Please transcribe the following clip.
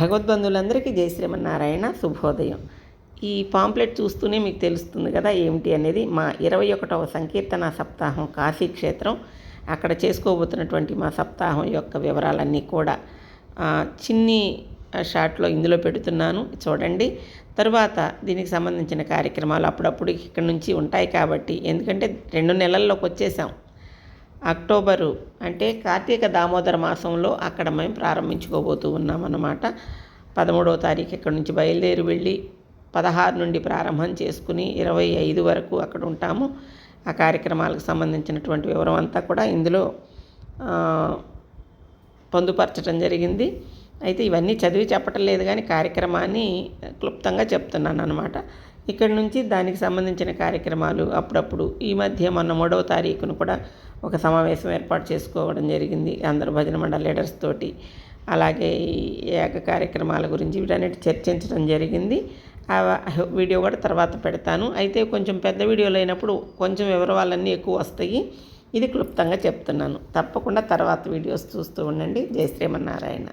భగవద్బంధువులందరికీ జై శ్రీమన్నారాయణ శుభోదయం. ఈ పాంప్లెట్ చూస్తూనే మీకు తెలుస్తుంది కదా ఏమిటి అనేది మా ఇరవై ఒకటవ సంకీర్తన సప్తాహం కాశీ క్షేత్రం. అక్కడ చేసుకోబోతున్నటువంటి మా సప్తాహం యొక్క వివరాలన్నీ కూడా చిన్ని షాట్లో ఇందులో పెడుతున్నాను చూడండి. తరువాత దీనికి సంబంధించిన కార్యక్రమాలు అప్పుడప్పుడు ఇక్కడ నుంచి ఉంటాయి కాబట్టి ఎందుకంటే రెండు నెలల్లోకి వచ్చేసాం. అక్టోబరు అంటే కార్తీక దామోదర మాసంలో అక్కడ మేము ప్రారంభించుకోబోతూ ఉన్నాం అన్నమాట పదమూడవ తారీఖు ఇక్కడ నుంచి బయలుదేరి వెళ్ళి పదహారు నుండి ప్రారంభం చేసుకుని ఇరవై ఐదు వరకు అక్కడ ఉంటాము. ఆ కార్యక్రమాలకు సంబంధించినటువంటి వివరం అంతా కూడా ఇందులో పొందుపరచడం జరిగింది. అయితే ఇవన్నీ చదివి చెప్పటం లేదు కానీ కార్యక్రమాన్ని క్లుప్తంగా చెప్తున్నాను అనమాట ఇక్కడి నుంచి దానికి సంబంధించిన కార్యక్రమాలు అప్పుడప్పుడు. ఈ మధ్య మొన్న మూడవ తారీఖును కూడా ఒక సమావేశం ఏర్పాటు చేసుకోవడం జరిగింది. అందరు భజన మండలి లీడర్స్ తోటి. అలాగే ఈ ఏక కార్యక్రమాల గురించి వీటన్నిటి చర్చించడం జరిగింది. ఆ వీడియో కూడా తర్వాత పెడతాను. అయితే కొంచెం పెద్ద వీడియోలు అయినప్పుడు కొంచెం వివరాలన్నీ ఎక్కువ వస్తాయి. ఇది క్లుప్తంగా చెప్తున్నాను. తప్పకుండా తర్వాత వీడియోస్ చూస్తూ ఉండండి. జై శ్రీమన్నారాయణ.